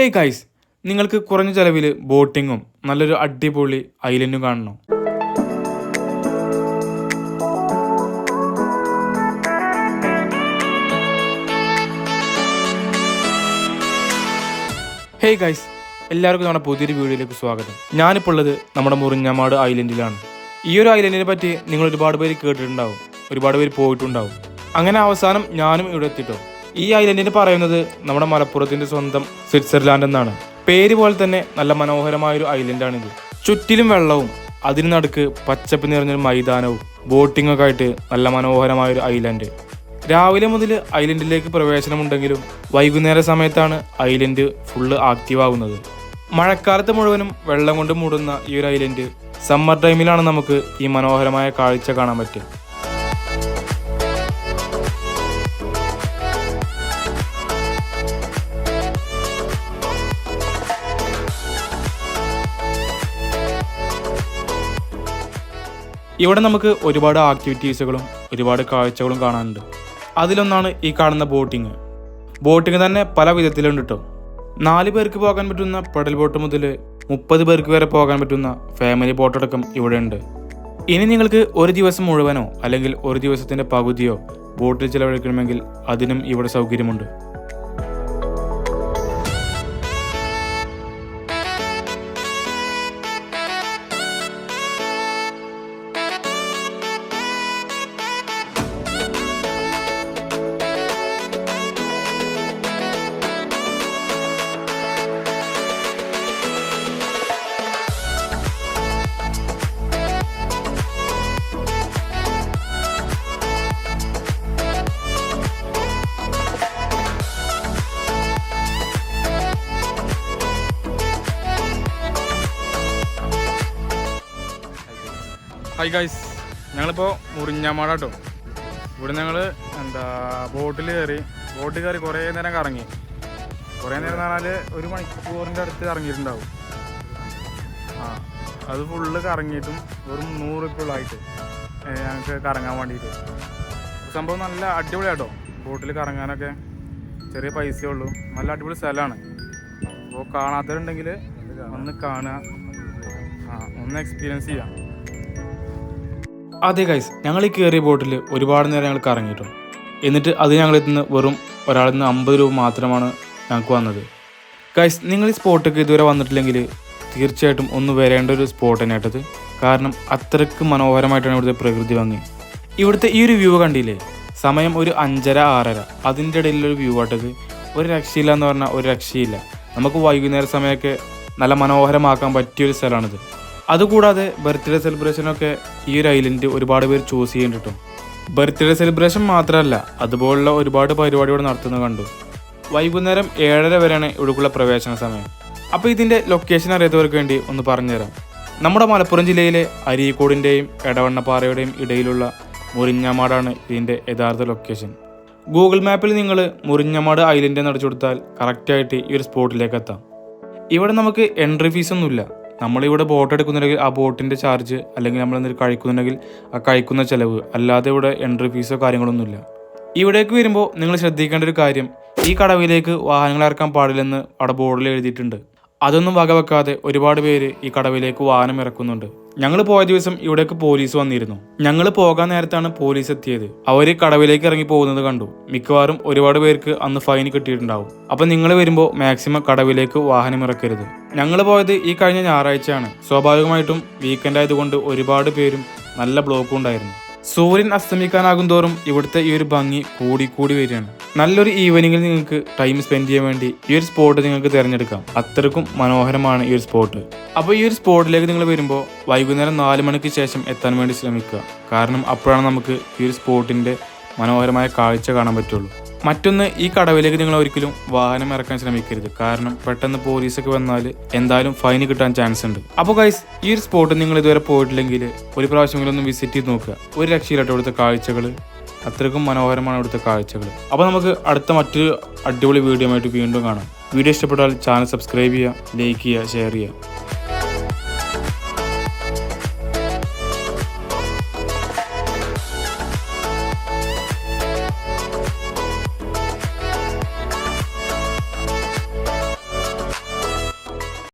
Hey guys നിങ്ങൾക്ക് കുറഞ്ഞ ചെലവിൽ ബോട്ടിങ്ങും നല്ലൊരു അടിപൊളി ഐലൻഡും കാണണം. ഹേ ഗൈസ് എല്ലാവർക്കും നമ്മുടെ പുതിയൊരു വീഡിയോയിലേക്ക് സ്വാഗതം. ഞാനിപ്പോൾ ഉള്ളത് നമ്മുടെ മുറിഞ്ഞമാട് ഐലൻഡിലാണ് ഈ ഒരു ഐലൻഡിനെ പറ്റി നിങ്ങൾ ഒരുപാട് പേര് കേട്ടിട്ടുണ്ടാവും. ഒരുപാട് പേര് പോയിട്ടുണ്ടാവും. അങ്ങനെ അവസാനം ഞാനും ഇവിടെ എത്തിട്ടോ. ഈ ഐലൻഡിന് പറയുന്നത് നമ്മുടെ മലപ്പുറത്തിന്റെ സ്വന്തം സ്വിറ്റ്സർലാൻഡ് എന്നാണ്. പേര് പോലെ തന്നെ നല്ല മനോഹരമായ ഒരു ഐലൻഡാണിത് ചുറ്റിലും വെള്ളവും അതിന് നടുക്ക് പച്ചപ്പ് നിറഞ്ഞൊരു മൈതാനവും ബോട്ടിംഗ് ഒക്കെ ആയിട്ട് നല്ല മനോഹരമായ ഒരു ഐലൻഡ് രാവിലെ മുതൽ ഐലൻഡിലേക്ക് പ്രവേശനമുണ്ടെങ്കിലും വൈകുന്നേര സമയത്താണ് ഐലൻഡ് ഫുള്ള് ആക്റ്റീവ് ആകുന്നത് മഴക്കാലത്ത് മുഴുവനും വെള്ളം കൊണ്ട് മൂടുന്ന ഈ ഒരു ഐലൻഡ് സമ്മർ ടൈമിലാണ് നമുക്ക് ഈ മനോഹരമായ കാഴ്ച കാണാൻ പറ്റുക. ഇവിടെ നമുക്ക് ഒരുപാട് ആക്ടിവിറ്റീസുകളും ഒരുപാട് കാഴ്ചകളും കാണാനുണ്ട്. അതിലൊന്നാണ് ഈ കാണുന്ന ബോട്ടിങ് ബോട്ടിങ് തന്നെ പല വിധത്തിലുണ്ട് കേട്ടോ നാല് പേർക്ക് പോകാൻ പറ്റുന്ന പെഡൽ ബോട്ട് മുതൽ മുപ്പത് പേർക്ക് വരെ പോകാൻ പറ്റുന്ന ഫാമിലി ബോട്ടടക്കം ഇവിടെ ഉണ്ട് ഇനി നിങ്ങൾക്ക് ഒരു ദിവസം മുഴുവനോ അല്ലെങ്കിൽ ഒരു ദിവസത്തിന്റെ പകുതിയോ ബോട്ടിൽ ചിലവഴിക്കണമെങ്കിൽ അതിനും ഇവിടെ സൗകര്യമുണ്ട്. ഹായ് ഗൈസ് ഞങ്ങളിപ്പോൾ മുറിഞ്ഞാമാട കേട്ടോ ഇവിടെ ഞങ്ങൾ എന്താ ബോട്ടിൽ കയറി ബോട്ടിൽ കയറി കുറേ നേരം കറങ്ങി. കുറേ നേരം എന്ന് പറഞ്ഞാൽ ഒരു മണിക്കൂറിന്റെ അടുത്ത് ഇറങ്ങിയിട്ടുണ്ടാവും ആ അത് ഫുള്ള് കറങ്ങിയിട്ടും ഒരു നൂറ് ഇപ്പോഴായിട്ട് ഞങ്ങൾക്ക് കറങ്ങാൻ വേണ്ടിയിട്ട് സംഭവം നല്ല അടിപൊളിയാട്ടോ ബോട്ടിൽ കറങ്ങാനൊക്കെ ചെറിയ പൈസയേ ഉള്ളൂ. നല്ല അടിപൊളി സ്ഥലമാണ് അപ്പോൾ കാണാത്തവരുണ്ടെങ്കിൽ ഒന്ന് കാണുക. ആ ഒന്ന് എക്സ്പീരിയൻസ് ചെയ്യാം. അതെ ഗൈസ് ഞങ്ങൾ ഈ കയറിയ ബോട്ടിൽ ഒരുപാട് നേരം ഞങ്ങൾ കറങ്ങിയിട്ടു. എന്നിട്ട് അത് ഞങ്ങളിൽ നിന്ന് വെറും ഒരാളിൽ നിന്ന് അമ്പത് രൂപ മാത്രമാണ് ഞങ്ങൾക്ക് വന്നത്. ഗൈസ് നിങ്ങൾ ഈ സ്പോട്ടൊക്കെ ഇതുവരെ വന്നിട്ടില്ലെങ്കിൽ തീർച്ചയായിട്ടും ഒന്ന് വരേണ്ട ഒരു സ്പോട്ട് തന്നെയായിട്ടത് കാരണം അത്രയ്ക്ക് മനോഹരമായിട്ടാണ് ഇവിടുത്തെ പ്രകൃതി ഭംഗി. ഇവിടുത്തെ ഈ ഒരു വ്യൂ കണ്ടില്ലേ? സമയം ഒരു അഞ്ചര ആറര. അതിന്റെ ഇടയിലുള്ള വ്യൂ ആട്ടത്. ഒരു രക്ഷയില്ല എന്ന് പറഞ്ഞാൽ ഒരു രക്ഷയില്ല. നമുക്ക് വൈകുന്നേര സമയമൊക്കെ നല്ല മനോഹരമാക്കാൻ പറ്റിയൊരു സ്ഥലമാണിത്. അതുകൂടാതെ ബർത്ത്ഡേ സെലിബ്രേഷനൊക്കെ ഈ ഒരു ഐലൻഡ് ഒരുപാട് പേര് ചൂസ് ചെയ്യുന്നുണ്ട് ബർത്ത്ഡേ സെലിബ്രേഷൻ മാത്രമല്ല അതുപോലുള്ള ഒരുപാട് പരിപാടികൾ നടത്തുന്നത് കണ്ടു. വൈകുന്നേരം ഏഴര വരെയാണ് ഇവിടേക്കുള്ള പ്രവേശന സമയം. അപ്പോൾ ഇതിന്റെ ലൊക്കേഷൻ അറിയാത്തവർക്ക് വേണ്ടി ഒന്ന് പറഞ്ഞുതരാം. നമ്മുടെ മലപ്പുറം ജില്ലയിലെ അരീക്കോടിന്റെയും എടവണ്ണപ്പാറയുടെയും ഇടയിലുള്ള മുറിഞ്ഞമാടാണ് ഇതിന്റെ യഥാർത്ഥ ലൊക്കേഷൻ ഗൂഗിൾ മാപ്പിൽ നിങ്ങൾ മുറിഞ്ഞമാട് ഐലൻഡ് എന്ന് അടിച്ചു കൊടുത്താൽ കറക്റ്റായിട്ട് ഈ ഒരു സ്പോട്ടിലേക്ക് എത്താം. ഇവിടെ നമുക്ക് എൻട്രി ഫീസ് ഒന്നുമില്ല. നമ്മളിവിടെ ബോട്ട് എടുക്കുന്നുണ്ടെങ്കിൽ ആ ബോട്ടിന്റെ ചാർജ് അല്ലെങ്കിൽ നമ്മൾ എന്തെങ്കിലും കഴിക്കുന്നുണ്ടെങ്കിൽ ആ കഴിക്കുന്ന ചിലവ് അല്ലാതെ ഇവിടെ എൻട്രി ഫീസോ കാര്യങ്ങളൊന്നുമില്ല. ഇവിടേക്ക് വരുമ്പോൾ നിങ്ങൾ ശ്രദ്ധിക്കേണ്ട ഒരു കാര്യം ഈ കടവിലേക്ക് വാഹനങ്ങൾ ഇറക്കാൻ പാടില്ലെന്ന് അവിടെ ബോർഡിൽ എഴുതിയിട്ടുണ്ട്. അതൊന്നും വകവെക്കാതെ ഒരുപാട് പേര് ഈ കടവിലേക്ക് വാഹനം ഇറക്കുന്നുണ്ട്. ഞങ്ങൾ പോയ ദിവസം ഇവിടേക്ക് പോലീസ് വന്നിരുന്നു. ഞങ്ങൾ പോകാൻ നേരത്താണ് പോലീസ് എത്തിയത്. അവർ കടവിലേക്ക് ഇറങ്ങി പോകുന്നത് കണ്ടു. മിക്കവാറും ഒരുപാട് പേർക്ക് അന്ന് ഫൈൻ കിട്ടിയിട്ടുണ്ടാവും. അപ്പൊ നിങ്ങൾ വരുമ്പോൾ മാക്സിമം കടവിലേക്ക് വാഹനം ഇറക്കരുത്. ഞങ്ങൾ പോയത് ഈ കഴിഞ്ഞ ഞായറാഴ്ചയാണ്. സ്വാഭാവികമായിട്ടും വീക്കെൻഡ് ആയതുകൊണ്ട് ഒരുപാട് പേരും നല്ല ബ്ലോക്കും ഉണ്ടായിരുന്നു. സൂര്യൻ അസ്തമിക്കാനാകും തോറും ഇവിടുത്തെ ഈ ഒരു ഭംഗി കൂടി കൂടി വരികയാണ്. നല്ലൊരു ഈവനിങ്ങിൽ നിങ്ങൾക്ക് ടൈം സ്പെൻഡ് ചെയ്യാൻ വേണ്ടി ഈ ഒരു സ്പോട്ട് നിങ്ങൾക്ക് തിരഞ്ഞെടുക്കാം. അത്രക്കും മനോഹരമാണ് ഈ ഒരു സ്പോട്ട് അപ്പോൾ ഈ ഒരു സ്പോട്ടിലേക്ക് നിങ്ങൾ വരുമ്പോൾ വൈകുന്നേരം നാല് മണിക്ക് ശേഷം എത്താൻ വേണ്ടി ശ്രമിക്കുക. കാരണം അപ്പോഴാണ് നമുക്ക് ഈ ഒരു സ്പോട്ടിന്റെ മനോഹരമായ കാഴ്ച കാണാൻ പറ്റുള്ളൂ. മറ്റൊന്ന് ഈ കടവിലേക്ക് നിങ്ങൾ ഒരിക്കലും വാഹനം ഇറക്കാൻ ശ്രമിക്കരുത്. കാരണം പെട്ടെന്ന് പോലീസൊക്കെ വന്നാൽ എന്തായാലും ഫൈൻ കിട്ടാൻ ചാൻസ് ഉണ്ട്. അപ്പോൾ ഗൈസ് ഈ ഒരു സ്പോട്ട് നിങ്ങൾ ഇതുവരെ പോയിട്ടില്ലെങ്കിൽ ഒരു പ്രാവശ്യമെങ്കിലും ഒന്ന് വിസിറ്റ് ചെയ്ത് നോക്കുക. ഒരു രക്ഷയിലാട്ടോ ഇവിടുത്തെ കാഴ്ചകൾ അത്രയ്ക്കും മനോഹരമാണ് ഇവിടുത്തെ കാഴ്ചകൾ. അപ്പോൾ നമുക്ക് അടുത്ത മറ്റൊരു അടിപൊളി വീഡിയോ ആയിട്ട് വീണ്ടും കാണാം. വീഡിയോ ഇഷ്ടപ്പെട്ടാൽ ചാനൽ സബ്സ്ക്രൈബ് ചെയ്യുക ലൈക്ക് ചെയ്യുക ഷെയർ ചെയ്യുക.